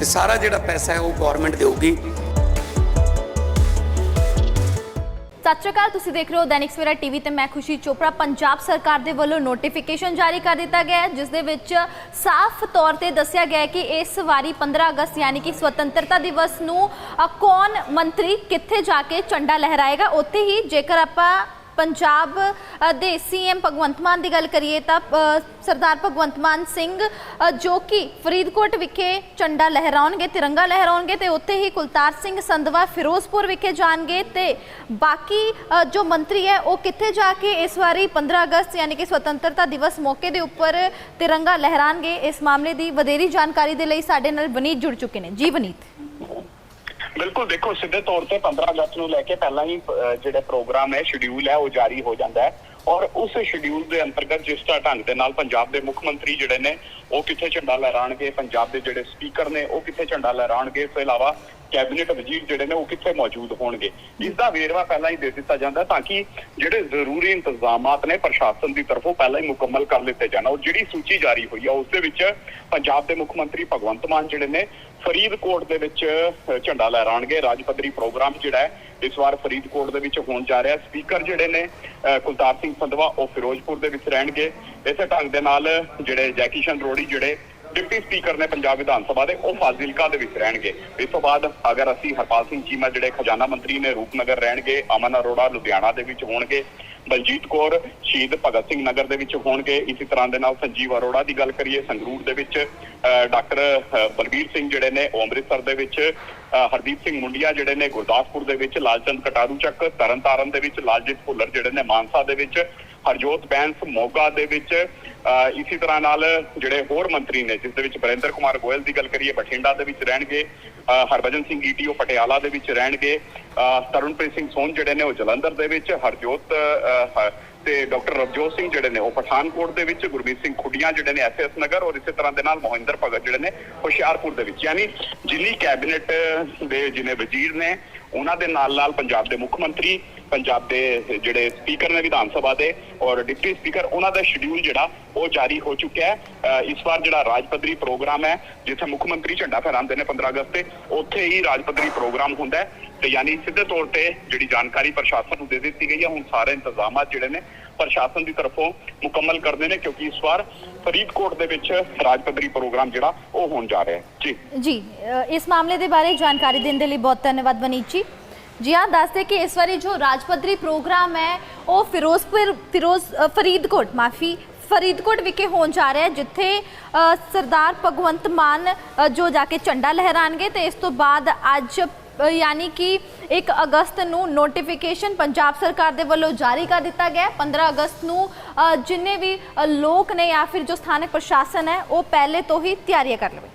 ਤੇ ਸਾਰਾ ਜਿਹੜਾ ਪੈਸਾ ਹੈ ਉਹ ਗਵਰਨਮੈਂਟ ਦੇਊਗੀ। ਸਤਿ ਸ਼੍ਰੀ ਅਕਾਲ, ਤੁਸੀਂ ਦੇਖ ਰਹੇ ਹੋ ਦੈਨਿਕ ਸਵੇਰਾ ਟੀਵੀ ਤੇ ਮੈਂ ਖੁਸ਼ੀ ਚੋਪੜਾ। ਪੰਜਾਬ ਸਰਕਾਰ ਦੇ ਵੱਲੋਂ ਨੋਟੀਫਿਕੇਸ਼ਨ ਜਾਰੀ ਕਰ ਦਿੱਤਾ ਗਿਆ ਹੈ, ਜਿਸ ਦੇ ਵਿੱਚ ਸਾਫ਼ ਤੌਰ ਤੇ ਦੱਸਿਆ ਗਿਆ ਹੈ ਕਿ ਇਸ ਵਾਰੀ 15 ਅਗਸਤ ਯਾਨੀ ਕਿ ਸੁਤੰਤਰਤਾ ਦਿਵਸ ਨੂੰ ਕੌਣ ਮੰਤਰੀ ਕਿੱਥੇ ਜਾ ਕੇ ਝੰਡਾ ਲਹਿਰਾਏਗਾ? ਉੱਥੇ ਹੀ ਜੇਕਰ ਆਪਾਂ ਪੰਜਾਬ ਅ, ਦੇ ਸੀਐਮ ਭਗਵੰਤ ਮਾਨ ਦੀ ਗੱਲ ਕਰੀਏ ਤਾਂ ਸਰਦਾਰ ਭਗਵੰਤ ਮਾਨ ਸਿੰਘ ਜੋ ਕਿ ਫਰੀਦਕੋਟ ਵਿਖੇ ਝੰਡਾ ਲਹਿਰਾਉਣਗੇ ਤਿਰੰਗਾ ਲਹਿਰਾਉਣਗੇ ਤੇ ਉੱਥੇ ਹੀ ਕੁਲਤਾਰ ਸਿੰਘ ਸੰਧਵਾ ਫਿਰੋਜ਼ਪੁਰ ਵਿਖੇ ਜਾਣਗੇ ਤੇ ਬਾਕੀ ਜੋ ਮੰਤਰੀ ਹੈ ਉਹ ਕਿੱਥੇ ਜਾ ਕੇ ਇਸ ਵਾਰੀ 15 ਅਗਸਤ ਯਾਨੀ ਕਿ ਸੁਤੰਤਰਤਾ ਦਿਵਸ ਮੌਕੇ ਦੇ ਉੱਪਰ ਤਿਰੰਗਾ ਲਹਿਰਾਣਗੇ ਇਸ ਮਾਮਲੇ ਦੀ ਵਧੇਰੀ ਜਾਣਕਾਰੀ ਦੇ ਲਈ ਸਾਡੇ ਨਾਲ ਵਨੀਤ ਜੁੜ ਚੁੱਕੇ ਨੇ। ਜੀ ਵਨੀਤ। ਬਿਲਕੁਲ, ਦੇਖੋ, ਸਿੱਧੇ ਤੌਰ ਤੇ 15 ਅਗਸਤ ਨੂੰ ਲੈ ਕੇ ਪਹਿਲਾਂ ਹੀ ਜਿਹੜਾ ਪ੍ਰੋਗਰਾਮ ਹੈ ਸ਼ਡਿਊਲ ਹੈ, ਉਹ ਜਾਰੀ ਹੋ ਜਾਂਦਾ ਹੈ। ਔਰ ਉਸ ਸ਼ਡਿਊਲ ਦੇ ਅੰਤਰਗਤ ਜਿਸ ਤਰ੍ਹਾਂ ਢੰਗ ਦੇ ਨਾਲ ਪੰਜਾਬ ਦੇ ਮੁੱਖ ਮੰਤਰੀ ਜਿਹੜੇ ਨੇ, ਉਹ ਕਿੱਥੇ ਝੰਡਾ ਲਹਿਰਾਣਗੇ? ਪੰਜਾਬ ਦੇ ਜਿਹੜੇ ਸਪੀਕਰ ਨੇ, ਉਹ ਕਿੱਥੇ ਝੰਡਾ ਲਹਿਰਾਣਗੇ? ਇਸ ਤੋਂ ਇਲਾਵਾ ਕੈਬਨਿਟ ਵਜ਼ੀਰ ਜਿਹੜੇ ਨੇ, ਉਹ ਕਿੱਥੇ ਮੌਜੂਦ ਹੋਣਗੇ? ਇਸ ਦਾ ਵੇਰਵਾ ਪਹਿਲਾਂ ਹੀ ਦੇ ਦਿੱਤਾ ਜਾਂਦਾ ਤਾਂ ਕਿ ਜਿਹੜੇ ਜ਼ਰੂਰੀ ਇੰਤਜ਼ਾਮਾਤ ਨੇ, ਪ੍ਰਸ਼ਾਸਨ ਦੀ ਤਰਫੋਂ ਪਹਿਲਾਂ ਹੀ ਮੁਕੰਮਲ ਕਰ ਲਿੱਤੇ ਜਾਣ। ਔਰ ਜਿਹੜੀ ਸੂਚੀ ਜਾਰੀ ਹੋਈ ਆ, ਉਸ ਦੇ ਵਿੱਚ ਪੰਜਾਬ ਦੇ ਮੁੱਖ ਮੰਤਰੀ ਭਗਵੰਤ ਮਾਨ ਜਿਹੜੇ ਨੇ ਫਰੀਦਕੋਟ ਦੇ ਵਿੱਚ ਝੰਡਾ ਲਹਿਰਾਣਗੇ ਰਾਜ ਪੱਧਰੀ ਪ੍ਰੋਗਰਾਮ ਜਿਹੜਾ ਹੈ ਇਸ ਵਾਰ ਫਰੀਦਕੋਟ ਦੇ ਵਿੱਚ ਹੋਣ ਜਾ ਰਿਹਾ। ਸਪੀਕਰ ਜਿਹੜੇ ਨੇ ਅ, ਕੁਲਤਾਰ ਸਿੰਘ ਸੰਧਵਾ ਉਹ ਫਿਰੋਜ਼ਪੁਰ ਦੇ ਵਿੱਚ ਰਹਿਣਗੇ। ਇਸੇ ਢੰਗ ਦੇ ਨਾਲ ਜਿਹੜੇ ਜੈਕੀਸ਼ਨ ਰੋੜੀ ਜਿਹੜੇ ਡਿਪਟੀ ਸਪੀਕਰ ਨੇ ਪੰਜਾਬ ਵਿਧਾਨ ਸਭਾ ਦੇ ਉਹ ਫਾਜ਼ਿਲਕਾ ਦੇ ਵਿੱਚ ਰਹਿਣਗੇ। ਇਸ ਤੋਂ ਬਾਅਦ ਅਗਰ ਅਸੀਂ ਹਰਪਾਲ ਸਿੰਘ ਚੀਮਾ ਜਿਹੜੇ ਖਜ਼ਾਨਾ ਮੰਤਰੀ ਨੇ ਰੂਪਨਗਰ ਰਹਿਣਗੇ ਅਮਨ ਅਰੋੜਾ ਲੁਧਿਆਣਾ ਦੇ ਵਿੱਚ ਹੋਣਗੇ ਬਲਜੀਤ ਕੌਰ ਸ਼ਹੀਦ ਭਗਤ ਸਿੰਘ ਨਗਰ ਦੇ ਵਿੱਚ ਹੋਣਗੇ ਇਸੇ ਤਰ੍ਹਾਂ ਦੇ ਨਾਲ ਸੰਜੀਵ ਅਰੋੜਾ ਦੀ ਗੱਲ ਕਰੀਏ ਸੰਗਰੂਰ ਦੇ ਵਿੱਚ ਅ, ਡਾਕਟਰ ਬਲਬੀਰ ਸਿੰਘ ਜਿਹੜੇ ਨੇ ਉਹ ਅੰਮ੍ਰਿਤਸਰ ਦੇ ਵਿੱਚ ਹਰਦੀਪ ਸਿੰਘ ਮੁੰਡੀਆ ਜਿਹੜੇ ਨੇ ਗੁਰਦਾਸਪੁਰ ਦੇ ਵਿੱਚ ਲਾਲਚੰਦ ਕਟਾਰੂ ਚੱਕ ਤਰਨਤਾਰਨ ਦੇ ਵਿੱਚ ਲਾਲਜੀਤ ਭੁੱਲਰ ਜਿਹੜੇ ਨੇ ਮਾਨਸਾ ਦੇ ਵਿੱਚ ਹਰਜੋਤ ਬੈਂਸ ਮੋਗਾ ਦੇ ਵਿੱਚ ਅ, ਇਸੇ ਤਰ੍ਹਾਂ ਨਾਲ ਜਿਹੜੇ ਹੋਰ ਮੰਤਰੀ ਨੇ ਜਿਸ ਦੇ ਵਿੱਚ ਬਰਿੰਦਰ ਕੁਮਾਰ ਗੋਇਲ ਦੀ ਗੱਲ ਕਰੀਏ ਬਠਿੰਡਾ ਦੇ ਵਿੱਚ ਰਹਿਣਗੇ ਹਰਭਜਨ ਸਿੰਘ ਈਟੀਓ ਪਟਿਆਲਾ ਦੇ ਵਿੱਚ ਰਹਿਣਗੇ ਅ, ਤਰੁਣਪ੍ਰੀਤ ਸਿੰਘ ਸੋਨ ਜਿਹੜੇ ਨੇ ਉਹ ਜਲੰਧਰ ਦੇ ਵਿੱਚ ਹਰਜੋਤ ਅ, ਤੇ ਡਾਕਟਰ ਰਵਜੋਤ ਸਿੰਘ ਜਿਹੜੇ ਨੇ ਉਹ ਪਠਾਨਕੋਟ ਦੇ ਵਿੱਚ ਗੁਰਮੀਤ ਸਿੰਘ ਖੁੱਡੀਆਂ ਜਿਹੜੇ ਨੇ ਐਸਐਸ ਨਗਰ ਔਰ ਇਸੇ ਤਰ੍ਹਾਂ ਦੇ ਨਾਲ ਮੋਹਿੰਦਰ ਭਗਤ ਜਿਹੜੇ ਨੇ ਹੁਸ਼ਿਆਰਪੁਰ ਦੇ ਵਿੱਚ। ਯਾਨੀ ਜਿੰਨੀ ਕੈਬਨਿਟ ਦੇ ਜਿਨੇ ਵਜ਼ੀਰ ਨੇ ਉਹਨਾਂ ਦੇ ਨਾਲ ਨਾਲ ਪੰਜਾਬ ਦੇ ਮੁੱਖ ਮੰਤਰੀ ਪੰਜਾਬ ਦੇ, ਜਿਹੜੇ ਸਪੀਕਰ ਨੇ ਵਿਧਾਨ ਸਭਾ ਦੇ ਔਰ ਡਿਪਟੀ ਸਪੀਕਰ, ਉਹਨਾਂ ਦਾ ਸ਼ਡਿਊਲ ਜਿਹੜਾ, ਉਹ ਜਾਰੀ ਹੋ ਚੁੱਕਿਆ ਹੈ। ਇਸ ਵਾਰ ਜਿਹੜਾ ਰਾਜ ਪੱਧਰੀ ਪ੍ਰੋਗਰਾਮ ਹੈ, ਜਿੱਥੇ ਮੁੱਖ ਮੰਤਰੀ ਝੰਡਾ ਫਹਿਰਾਉਂਦੇ ਨੇ 15 ਅਗਸਤ ਤੇ, ਉੱਥੇ ਹੀ ਰਾਜ ਪੱਧਰੀ ਪ੍ਰੋਗਰਾਮ ਹੁੰਦਾ ਹੈ। ਤੇ ਯਾਨੀ ਸਿੱਧੇ ਤੌਰ ਤੇ ਜਿਹੜੀ ਜਾਣਕਾਰੀ ਪ੍ਰਸ਼ਾਸਨ ਨੂੰ ਦੇ ਦਿੱਤੀ ਗਈ ਹੈ, ਹੁਣ ਸਾਰੇ ਇੰਤਜ਼ਾਮਾਤ ਜਿਹੜੇ ਨੇ ਪ੍ਰਸ਼ਾਸਨ ਦੀ ਤਰਫੋਂ ਮੁਕੰਮਲ ਕਰਦੇ ਨੇ, ਕਿਉਂਕਿ ਇਸ ਵਾਰ ਫਰੀਦਕੋਟ ਦੇ ਵਿੱਚ ਰਾਜ ਪੱਧਰੀ ਪ੍ਰੋਗਰਾਮ ਜਿਹੜਾ, ਉਹ ਹੋਣ ਜਾ ਰਿਹਾ ਹੈ। ਜੀ। ਜੀ ਇਸ ਮਾਮਲੇ ਦੇ ਬਾਰੇ ਜਾਣਕਾਰੀ ਦੇਣ ਦੇ ਲਈ ਬਹੁਤ ਧੰਨਵਾਦ, ਵਨੀਤ ਜੀ। ਜੀ ਹਾਂ ਦੱਸਦੇ ਕਿ ਇਸ ਵਾਰੀ ਜੋ ਰਾਜ ਪੱਧਰੀ ਪ੍ਰੋਗਰਾਮ ਹੈ, ਉਹ ਫਿਰੋਜ਼ਪੁਰ, ਫਿਰੋਜ਼ ਫਰੀਦਕੋਟ, ਮਾਫੀ, ਫਰੀਦਕੋਟ ਵਿਖੇ ਹੋਣ ਜਾ ਰਿਹਾ ਹੈ, ਜਿੱਥੇ ਸਰਦਾਰ ਭਗਵੰਤ ਮਾਨ ਜੋ ਜਾ ਕੇ ਝੰਡਾ ਲਹਿਰਾਣਗੇ ਤੇ ਇਸ ਤੋਂ ਬਾਅਦ ਅੱਜ ਯਾਨੀ ਕਿ 1 ਅਗਸਤ ਨੂੰ ਨੋਟੀਫਿਕੇਸ਼ਨ ਪੰਜਾਬ ਸਰਕਾਰ ਦੇ ਵੱਲੋਂ ਜਾਰੀ ਕਰ ਦਿੱਤਾ ਗਿਆ ਹੈ। 15 ਅਗਸਤ ਨੂੰ ਜਿੰਨੇ ਵੀ ਲੋਕ ਨੇ ਜਾਂ ਫਿਰ ਜੋ ਸਥਾਨਕ ਪ੍ਰਸ਼ਾਸਨ ਹੈ, ਉਹ ਪਹਿਲੇ ਤੋਂ ਹੀ ਤਿਆਰੀਆਂ ਕਰ ਲਵੇ